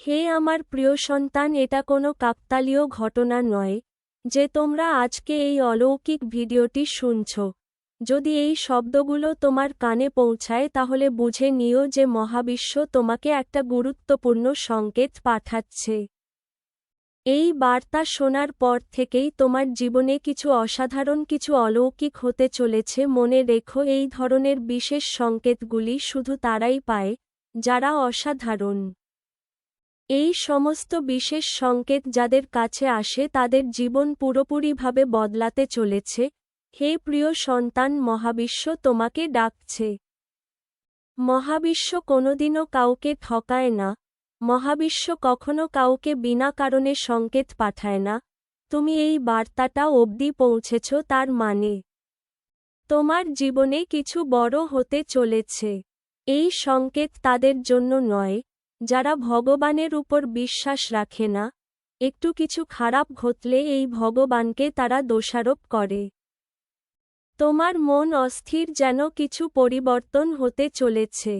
হে আমার প্রিয় সন্তান, এটা কোনো কাকতালীয় ঘটনা নয় যে তোমরা আজকে এই অলৌকিক ভিডিওটি শুনছ। যদি এই শব্দগুলো তোমার কানে পৌঁছায়, তাহলে বুঝে নিও যে মহাবিশ্ব তোমাকে একটা গুরুত্বপূর্ণ সংকেত পাঠাচ্ছে। এই বার্তা শোনার পর থেকেই তোমার জীবনে কিছু অসাধারণ, কিছু অলৌকিক হতে চলেছে। মনে রেখো, এই ধরনের বিশেষ সংকেতগুলি শুধু তারাই পায় যারা অসাধারণ। এই সমস্ত বিশেষ সংকেত যাদের কাছে আসে তাদের জীবন পুরোপুরিভাবে বদলাতে চলেছে। হে প্রিয় সন্তান, মহাবিশ্ব তোমাকে ডাকছে। মহাবিশ্ব কোনোদিনও কাউকে ঠকায় না। মহাবিশ্ব কখনো কাউকে বিনা কারণে সংকেত পাঠায় না। তুমি এই বার্তাটা অবধি পৌঁছেছ, তার মানে তোমার জীবনে কিছু বড় হতে চলেছে। এই সংকেত তাদের জন্য নয় যারা ভগবানের উপর বিশ্বাস রাখে না, একটু কিছু খারাপ ঘটলে এই ভগবানকে তারা দোষারোপ করে। তোমার মন অস্থির যেন কিছু পরিবর্তন হতে চলেছে।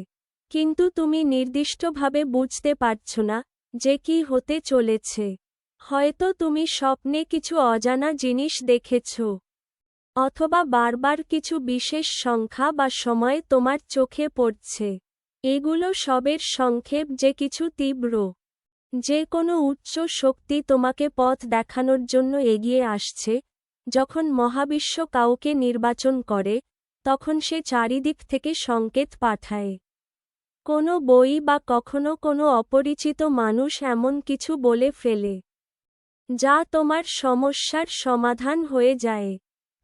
কিন্তু তুমি নির্দিষ্টভাবে বুঝতে পারছ না যে কি হতে চলেছে। হয়তো তুমি স্বপ্নে কিছু অজানা জিনিস দেখেছ। অথবা বারবার কিছু বিশেষ সংখ্যা বা সময় তোমার চোখে পড়ছে। এগুলো সবের সংক্ষেপ যে কিছু তীব্র, যে কোনো উচ্চ শক্তি তোমাকে পথ দেখানোর জন্য এগিয়ে আসছে, যখন মহাবিশ্ব কাউকে নির্বাচন করে, তখন সে চারিদিক থেকে সংকেত পাঠায়। কোনো বই বা কখনো কোনো অপরিচিত মানুষ এমন কিছু বলে ফেলে, যা তোমার সমস্যার সমাধান হয়ে যায়।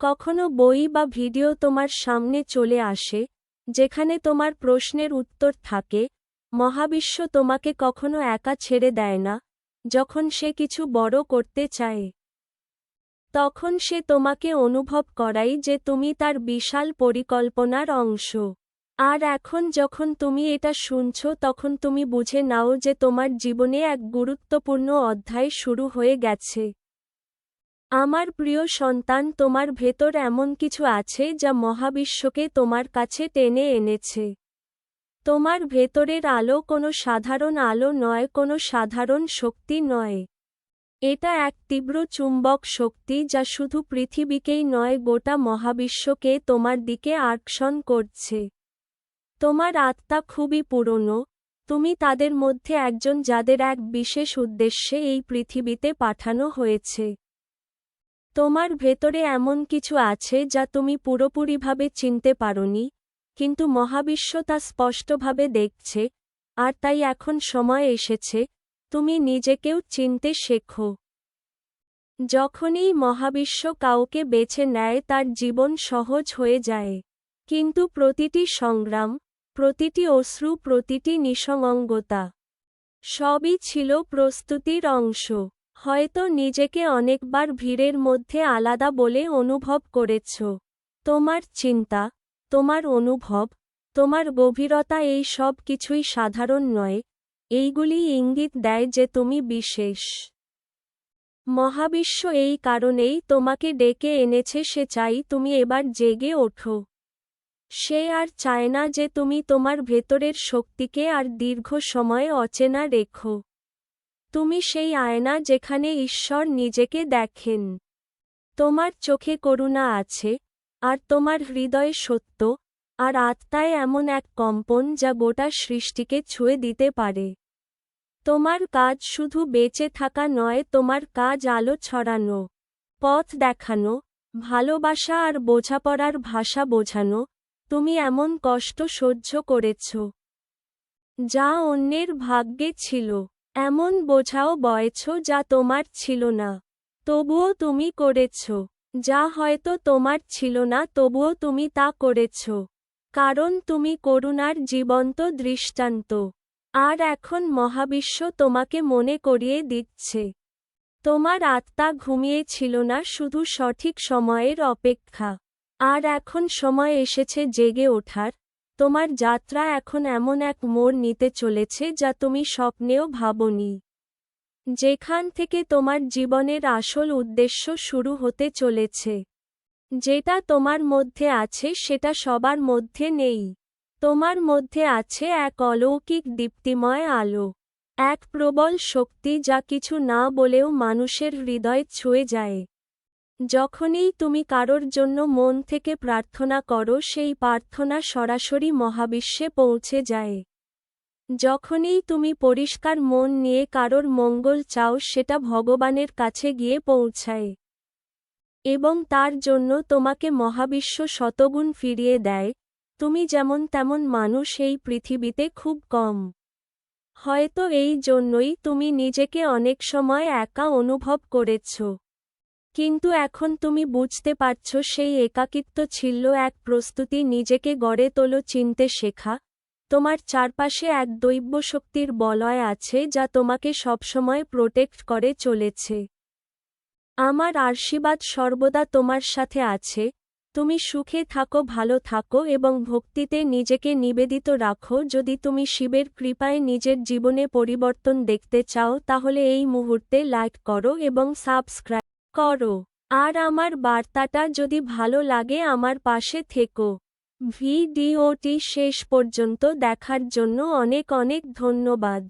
কখনো বই বা ভিডিও তোমার সামনে চলে আসে যেখানে তোমার প্রশ্নের উত্তর থাকে, মহাবিশ্ব তোমাকে কখনো একা ছেড়ে দেয় না, যখন সে কিছু বড় করতে চায়। তখন সে তোমাকে অনুভব করাই যে তুমি তার বিশাল পরিকল্পনার অংশ। আর এখন যখন তুমি এটা শুনছ, তখন তুমি বুঝে নাও যে তোমার জীবনে এক গুরুত্বপূর্ণ অধ্যায় শুরু হয়ে গেছে। আমার প্রিয় সন্তান, তোমার ভেতর এমন কিছু আছে যা মহাবিশ্বকে তোমার কাছে টেনে এনেছে। তোমার ভেতরের আলো কোনো সাধারণ আলো নয়, কোনো সাধারণ শক্তি নয়। এটা এক তীব্র চুম্বক শক্তি যা শুধু পৃথিবীকেই নয়, গোটা মহাবিশ্বকে তোমার দিকে আকর্ষণ করছে। তোমার আত্মা খুবই পুরনো। তুমি তাদের মধ্যে একজন যাদের এক বিশেষ উদ্দেশ্যে এই পৃথিবীতে পাঠানো হয়েছে। তোমার ভেতরে এমন কিছু আছে যা তুমি পুরোপুরিভাবে চিনতে পারোনি, কিন্তু মহাবিশ্ব তা স্পষ্টভাবে দেখছে, আর তাই এখন সময় এসেছে, তুমি নিজেকেও চিনতে শেখো। যখনই মহাবিশ্ব কাউকে বেছে নেয় তার জীবন সহজ হয়ে যায়, কিন্তু প্রতিটি সংগ্রাম, প্রতিটি অশ্রু, প্রতিটি নিঃসঙ্গতা, সবই ছিল প্রস্তুতির অংশ। হয়তো নিজেকে অনেকবার ভিড়ের মধ্যে আলাদা বলে অনুভব করেছ। তোমার চিন্তা, তোমার অনুভব, তোমার গভীরতা এই সব কিছুই সাধারণ নয়। এইগুলি ইঙ্গিত দেয় যে তুমি বিশেষ। মহাবিশ্ব এই কারণেই তোমাকে ডেকে এনেছে, সে চাই তুমি এবার জেগে ওঠো। সে আর চায় না যে তুমি তোমার ভেতরের শক্তিকে আর দীর্ঘ সময় অচেনা রেখো। তুমি সেই আয়না যেখানে ঈশ্বর নিজেকে দেখেন। তোমার চোখে করুণা আছে, আর তোমার হৃদয়ে সত্য, আর আত্মায় এমন এক কম্পন যা গোটা সৃষ্টিকে ছুঁয়ে দিতে পারে। তোমার কাজ শুধু বেঁচে থাকা নয়, তোমার কাজ আলো ছড়ানো, পথ দেখানো, ভালোবাসা আর বোঝাপড়ার ভাষা বোঝানো, তুমি এমন কষ্ট সহ্য করেছ, যা অন্যের ভাগ্যে ছিল। এমন বোঝাও বয়েছ যা তোমার ছিল না। তবুও তুমি করেছ। যা হয়তো তোমার ছিল না, তবুও তুমি তা করেছ। কারণ তুমি করুণার জীবন্ত দৃষ্টান্ত। আর এখন মহাবিশ্ব তোমাকে মনে করিয়ে দিচ্ছে। তোমার আত্মা ঘুমিয়েছিল না, শুধু সঠিক সময়ের অপেক্ষা। আর এখন সময় এসেছে জেগে ওঠার। তোমার যাত্রা এখন এমন এক মোড় নিতে চলেছে যা তুমি স্বপ্নেও ভাবনি। যেখান থেকে তোমার জীবনের আসল উদ্দেশ্য শুরু হতে চলেছে। যেটা তোমার মধ্যে আছে সেটা সবার মধ্যে নেই। তোমার মধ্যে আছে এক অলৌকিক দীপ্তিময় আলো। এক প্রবল শক্তি যা কিছু না বলেও মানুষের হৃদয় ছুঁয়ে যায়। যখনই তুমি কারোর জন্য মন থেকে প্রার্থনা করো, সেই প্রার্থনা সরাসরি মহাবিশ্বে পৌঁছে যায়। যখনই তুমি পরিষ্কার মন নিয়ে কারোর মঙ্গল চাও, সেটা ভগবানের কাছে গিয়ে পৌঁছায় এবং তার জন্য তোমাকে মহাবিশ্ব শতগুণ ফিরিয়ে দেয়। তুমি যেমন তেমন মানুষ এই পৃথিবীতে খুব কম। হয়তো এই জন্যই তুমি নিজেকে অনেক সময় একা অনুভব করেছ। কিন্তু এখন তুমি বুঝতে পারছ সেই একাকিত্ব ছিল এক প্রস্তুতি নিজেকে গড়ে তোলো চিনতে শেখা। তোমার চারপাশে এক দৈব্য শক্তির বলয় আছে যা তোমাকে সবসময় প্রোটেক্ট করে চলেছে। আমার আশীর্বাদ সর্বদা তোমার সাথে আছে। তুমি সুখে থাকো, ভালো থাকো এবং ভক্তিতে নিজেকে নিবেদিত রাখো। যদি তুমি শিবের কৃপায় নিজের জীবনে পরিবর্তন দেখতে চাও, তাহলে এই মুহূর্তে লাইক করো এবং সাবস্ক্রাইব করো। আর আমার বার্তাটা যদি ভালো লাগে আমার পাশে থেকো। ভিডিওটি শেষ পর্যন্ত দেখার জন্য অনেক অনেক ধন্যবাদ।